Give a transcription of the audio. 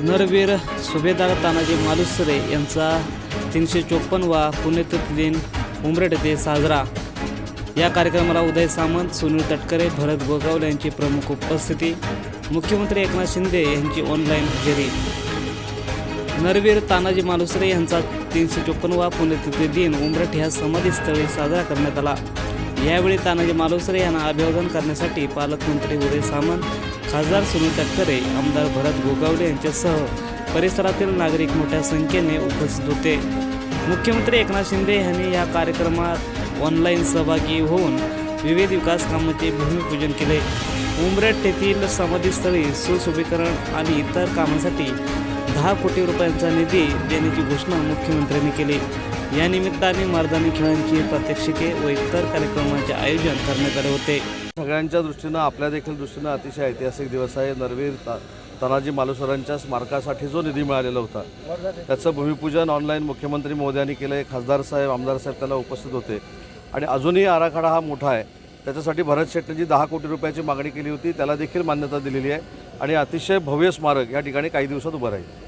नरवीर सुभेदार तानाजी मालुसरे यांचा तीनशे चोपन्नवा पुण्यतिथी दिन उमरेड येथे साजरा. या कार्यक्रमाला उदय सामंत सुनील तटकरे भरत गोगावले यांची प्रमुख उपस्थिती. मुख्यमंत्री एकनाथ शिंदे यांची ऑनलाईन हजेरी. नरवीर तानाजी मालुसरे यांचा तीनशे चोपन्नवा पुण्यतिथी दिन उमरठ ह्या समाधीस्थळी साजरा करण्यात आला. यावेळी तानाजी मालुसरे यांना अभिवादन करण्यासाठी पालकमंत्री उदय सामंत खासदार सुनील तटकरे आमदार भरत गोगावले यांच्यासह परिसरातील नागरिक मोठ्या संख्येने उपस्थित होते. मुख्यमंत्री एकनाथ शिंदे यांनी या कार्यक्रमात ऑनलाईन सहभागी होऊन विविध विकास कामांचे भूमिपूजन केले. उमरेट येथील समाधीस्थळी सुशोभीकरण आणि इतर कामांसाठी दहा कोटी रुपयांचा निधी देण्याची घोषणा मुख्यमंत्र्यांनी केली. या निमित्ताने मर्दानी खेळांची प्रात्यक्षिके व इतर कार्यक्रमांचे आयोजन करण्याकडे होते. सगळ्यांच्या दृष्टीनं आपल्या देखील दृष्टीनं अतिशय ऐतिहासिक दिवस आहे. नरवीर ता तानाजी मालुसरांच्या स्मारकासाठी जो निधी मिळालेला होता त्याचं भूमिपूजन ऑनलाईन मुख्यमंत्री मोदी केलं. आहे खासदार साहेब आमदार साहेब त्याला उपस्थित होते. आणि अजूनही आराखडा हा मोठा आहे. त्याच्यासाठी भरत शेट्टी जी दहा कोटी रुपयाची मागणी केली होती. त्याला देखील मान्यता दिलेली आहे. आणि अतिशय भव्य स्मारक या ठिकाणी काही दिवसात उभं राहील.